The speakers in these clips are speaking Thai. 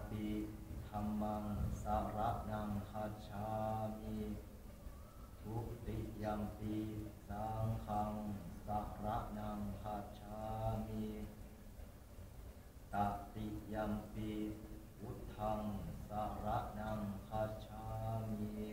ยัมปีธรรมังสารนังคัจฉามิทุติยัมปีสังฆังสารนังคัจฉามิตติยัมปีพุทธังสารนังคัจฉามิ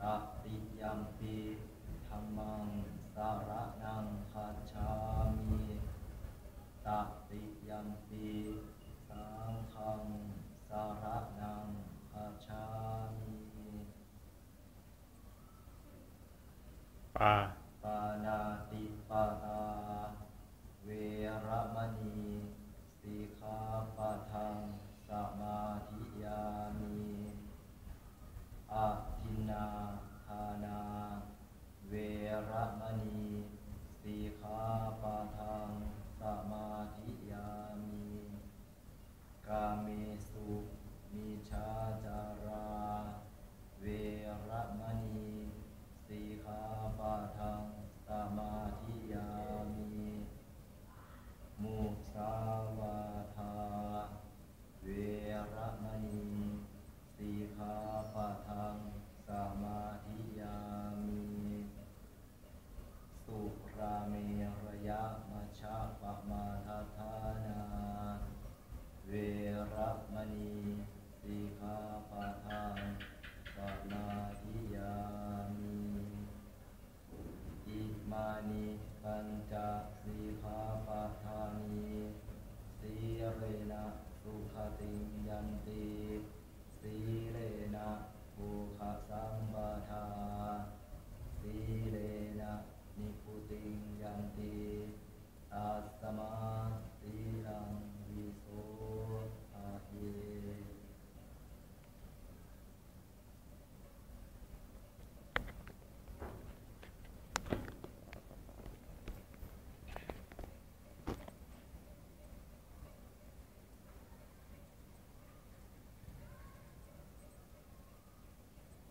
ตติยัมปีธรรมังสารนังคัจฉามิตติยัมปี งฆังสารนังคัจฉามิปาปานาติปาตาเวระมณีสิกขาปะทังสมาธิยามิอาทินาทานา เวระมณีสิกขาปะทังสมา กาเมสุมิชาจารา เวรมณีสีขาปาทังสมาธิยามิมุสาวา ติยันติสีเลนะภูขสัมปทาสีเลนะนิพุติยันติตัสมาสีลังวิโสอาเย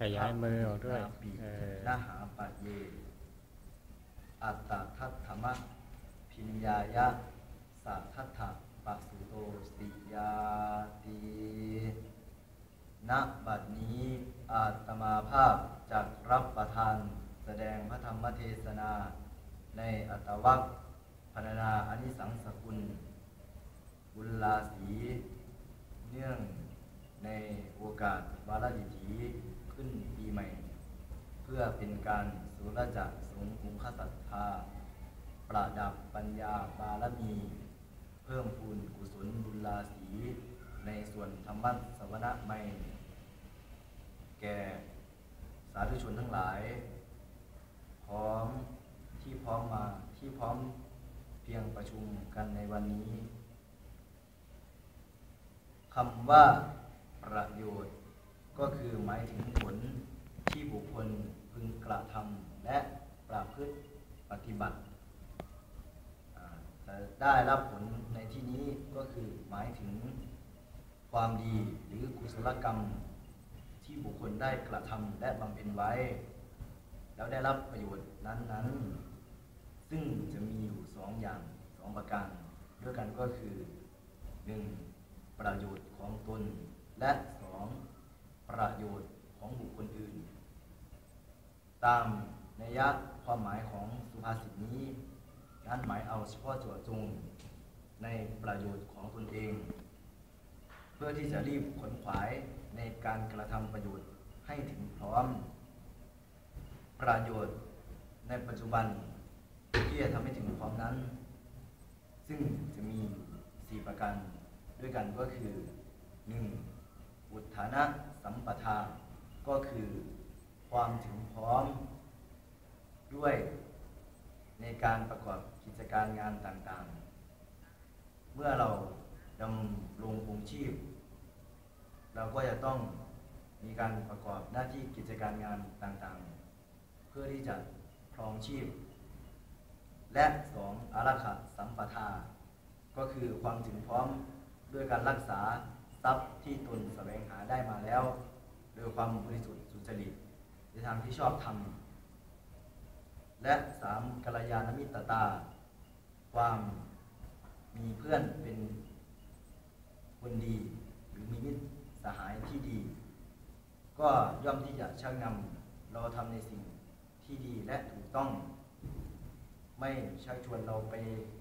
ขยายมือออกด้วยนาปิเออนาหาปัจเย อัตตะทัตถมะพิญญายะสัทธัตถะปัสสุโตสิยาติณบัดนี้อาตมาภาพจากรับประทานแสดงพระธรรมเทศนา ในอัตวัคพรรณนาอนิสังสกุล บุญลาสี เนื่องในโอกาสวาระดิถี ขึ้นปีใหม่ เพื่อเป็นการสุรจักสงฆ์องคศรัทธา ประดับปัญญาบารมี เพิ่มพูนกุศลบุญลาสีในส่วนธรรมะสวนะไม่ แก่สาธุชนทั้งหลาย พร้อมที่พร้อมมาที่พร้อมเพียงประชุมกันในวันนี้คำว่าประโยชน์ ก็คือหมายถึงผลที่บุคคลพึงกระทำและประพฤติปฏิบัติอ่าจะได้รับผลในที่นี้ก็คือหมายถึงความดีหรือกุศลกรรมที่บุคคลได้กระทำและบำเพ็ญไว้ แล้วได้รับประโยชน์นั้นๆ ซึ่งจะมีอยู่สองอย่างสองประการ ด้วยกันก็คือหนึ่งประโยชน์ของตนและสอง ประโยชน์ของบุคคลอื่น ตามนัยยะความหมายของสุภาษิตนี้นั้นหมายเอาเฉพาะเจาะจงในประโยชน์ของตนเอง เพื่อที่จะรีบขนขวายในการกระทำประโยชน์ให้ถึงพร้อม ประโยชน์ในปัจจุบันที่จะทำให้ถึงพร้อมนั้น ซึ่งจะมีสี่ประการด้วยกันก็คือ 1. อุทธานะ ปทา ก็คือความถึงพร้อมด้วยในการประกอบกิจการงานต่างๆ เมื่อเราดำรงคงชีพ เราก็จะต้องมีการประกอบหน้าที่กิจการงานต่างๆ เพื่อที่จะครองชีพ และสองอารักขาสัมปทา ก็คือความถึงพร้อมด้วยการรักษาทรัพย์ที่ตนแสวงหาได้มาแล้ว โดยความบริสุทธิ์สุจริตในทางที่ชอบทำและสามกัลยาณมิตรตา ความมีเพื่อนเป็นคนดี หรือมีมิตรสหายที่ดี ก็ย่อมที่จะชักนำเราทำในสิ่งที่ดีและถูกต้อง ไม่ชักชวนเราไป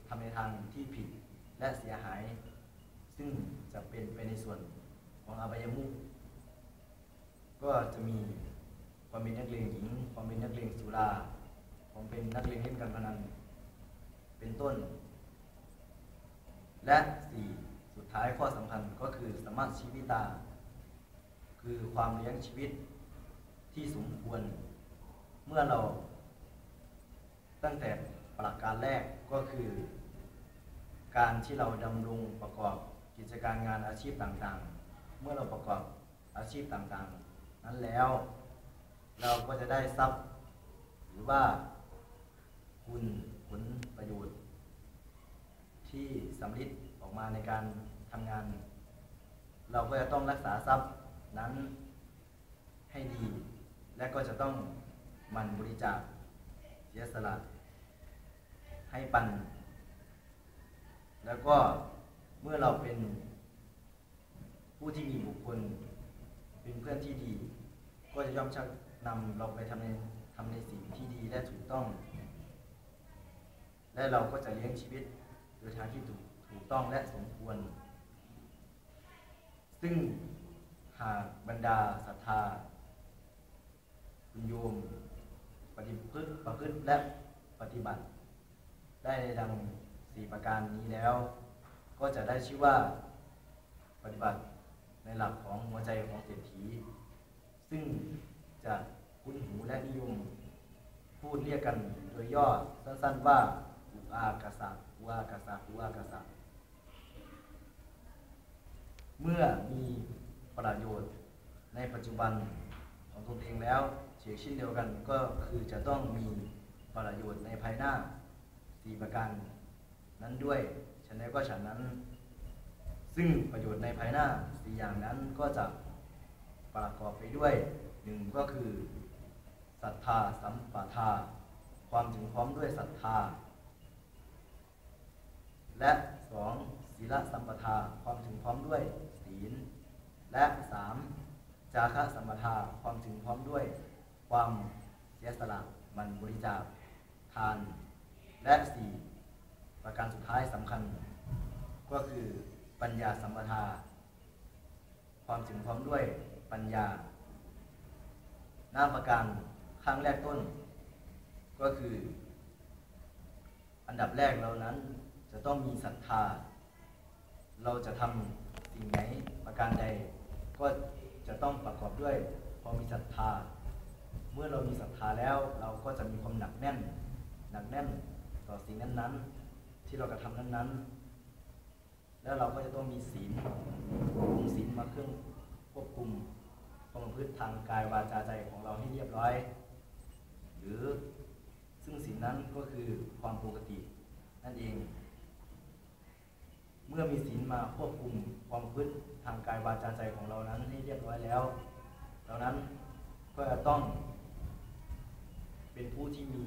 ทำในทางที่ผิดและเสียหาย ซึ่งจะเป็นไปในส่วนของอบายมุข ก็จะมีความเป็นนักเลงหญิง ความเป็นนักเลงสุราความเป็นนักเลงเล่นการพนัน เป็นต้น และสี่สุดท้ายข้อสำคัญก็คือสมาชีวิตา คือความเลี้ยงชีวิตที่สมควร เมื่อเรา ตั้งแต่ประการแรกก็คือ การที่เราดำรงประกอบกิจการงานอาชีพต่างๆ เมื่อเราประกอบอาชีพต่างๆ นั้นแล้ว เราก็จะได้ทรัพย์ หรือว่าคุณผลประโยชน์ ที่สำลิดออกมาในการทำงาน เราก็จะต้องรักษาทรัพย์นั้นให้ดี และก็จะต้องมันบริจาคเสียสละให้ปัน แล้วก็เมื่อเราเป็นผู้ที่มีบุคคล เป็นเพื่อนที่ดี ก็จะย่อมชักนำเราไปทำในทำในสิ่งที่ดีและถูกต้อง และเราก็จะเลี้ยงชีวิตโดยทางที่ถูกถูกต้องและสมควร ซึ่งหากบรรดาศรัทธาคุณโยมปฏิพฤติประพฤติและปฏิบัติ ได้ในดังสี่ประการนี้แล้ว ก็จะได้ชื่อว่าปฏิบัติ ในหลักของหัวใจของเศรษฐี ซึ่งจะคุ้นหูและนิยม พูดเรียกกันโดยย่อสั้นๆว่าอุอากาสะอุอากาสะอุอากาสะเมื่อมีประโยชน์ในปัจจุบันของตนเองแล้วเช่นเช่นเดียวกันก็คือจะต้องมีประโยชน์ในภายหน้าสี่ประการนั้นด้วยฉันใดก็ฉันนั้น ซึ่งประโยชน์ในภายหน้าสี่อย่างนั้นก็จะประกอบไปด้วยหนึ่งก็คือศรัทธาสัมปทา ความถึงพร้อมด้วยศรัทธา และสองศีลสัมปทา ความถึงพร้อมด้วยศีล และสามจาคะสัมปทา ความถึงพร้อมด้วย ความเสียสละมันบริจาคทาน และสี่ประการสุดท้ายสำคัญ ก็คือ ปัญญาสัมปทา ความถึงพร้อมด้วยปัญญา หน้าประการข้างแรกต้น ก็คือ อันดับแรกเรานั้นจะต้องมีศรัทธา เราจะทำสิ่งไหนประการใด ก็จะต้องประกอบด้วยพอมีศรัทธา เมื่อเรามีศรัทธาแล้วเราก็จะมีความหนักแน่น หนักแน่นต่อสิ่งนั้นๆ ที่เรากระทำนั้นๆ แล้วเราก็จะต้องมีศีลองศีลมาเครื่องควบคุมความประพฤติทางกายวาจาใจของเราให้เรียบร้อย หรือซึ่งศีลนั้นก็คือความปกติ นั่นเอง เมื่อมีศีลมาควบคุมความพฤติทางกายวาจาใจของเรานั้นให้เรียบร้อยแล้วเรานั้นก็จะต้อง เป็นผู้ที่มี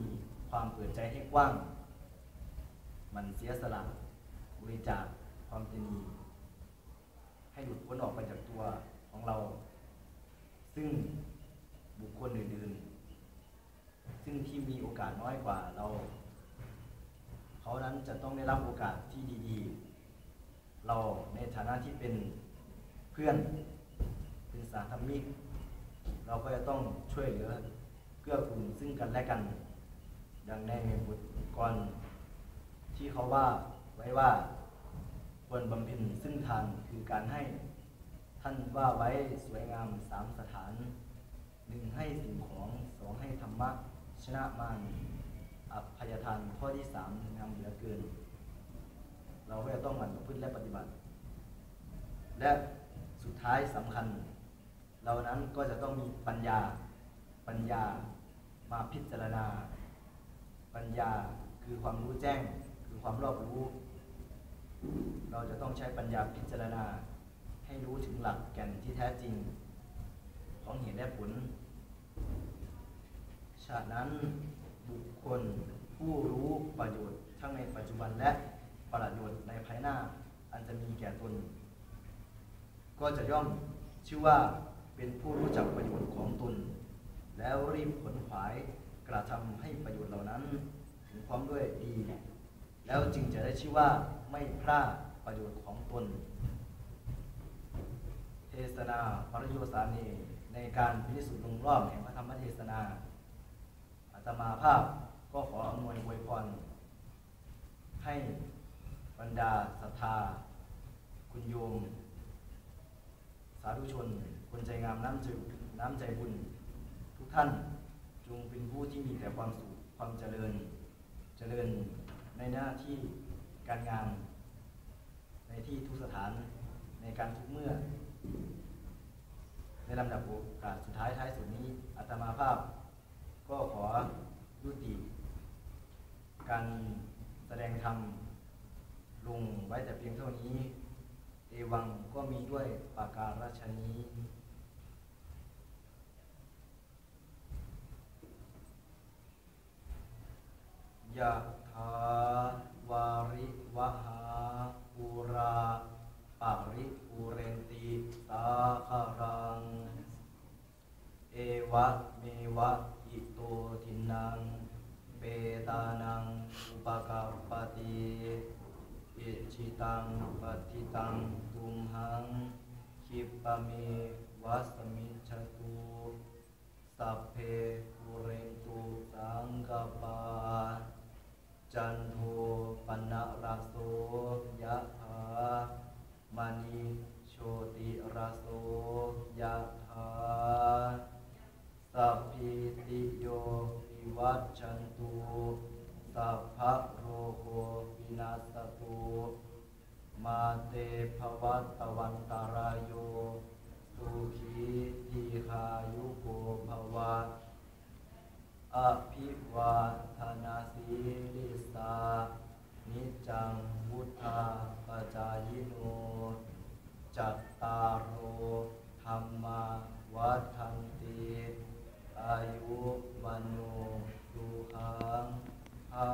ความเปิดใจให้กว้าง มันเสียสละบริจาค ความเป็นมีให้หลุดพ้นออกไปจากตัวของเรา ซึ่งบุคคลอื่นๆ ซึ่งที่มีโอกาสน้อยกว่าเรา เขานั้นจะต้องได้รับโอกาสที่ดีๆ เราในฐานะที่เป็นเพื่อนเป็นสาธมิกเราก็จะต้องช่วยเหลือเกื้อกูลซึ่งกันและกัน ดังในบทกรที่เขาว่าไว้ว่า ควรบำเพ็ญซึ่งทานคือการให้ท่านว่าไว้สวยงามสามสถานหนึ่งให้สิ่งของสองให้ธรรมะชนะมารอภัยทานข้อที่สามงามเหลือเกิน เราก็จะต้องหมั่นประพฤติและปฏิบัติ และสุดท้ายสำคัญ เรานั้นก็จะต้องมีปัญญาปัญญามาพิจารณา ปัญญาคือความรู้แจ้ง คือความรอบรู้ เราจะต้องใช้ปัญญาพิจารณา ให้รู้ถึงหลักแก่นที่แท้จริง ของเหตุและผล ฉะนั้นบุคคลผู้รู้ประโยชน์ทั้งในปัจจุบันและประโยชน์ในภายหน้า อันจะมีแก่ตน ก็จะย่อมชื่อว่าเป็นผู้รู้จักประโยชน์ของตน แล้วรีบผลขวายกระทำให้ประโยชน์เหล่านั้น ถึงความด้วยดี แล้วจึงจะได้ชื่อว่าไม่พลาดประโยชน์ของตน เทศนาประโยสานีในการพิสุทธิ์ลงรอบแห่งพระธรรมเทศนาอาตมาภาพก็ขออำนวยอวยพรให้บรรดาศรัทธา คุณโยม สาธุชน คนใจงามน้ำใจน้ำใจบุญ ทุกท่านจงเป็นผู้ที่มีแต่ความสุขความเจริญ เจริญ ในหน้าที่การงาน ในที่ทุกสถานในการทุกเมื่อ ในลำดับโอกาสสุดท้ายท้ายสุดนี้อาตมาภาพ ก็ขอยุติการแสดงธรรมลงไว้แต่เพียงเท่านี้ เอวังก็มีด้วยปากการาชนี้ยะ ตังปฏิตังตุมหังคิปะเมวัสมิจฉตุสัพเพปุเรนตุสังกปาจันโทปนะราโสยะถามณีโชติราโสยะถาสัพพิติโยวิวัจจันตุสัพพะโรโควินาศตุ มาเตภวัตวันตารายโยสุขีทีขายุโกภวะอภิวาทนาสีลิสานิจังวุธาปจายโน จัตตารโอธรรมาวัฏันติอายุวันโนสุขังภา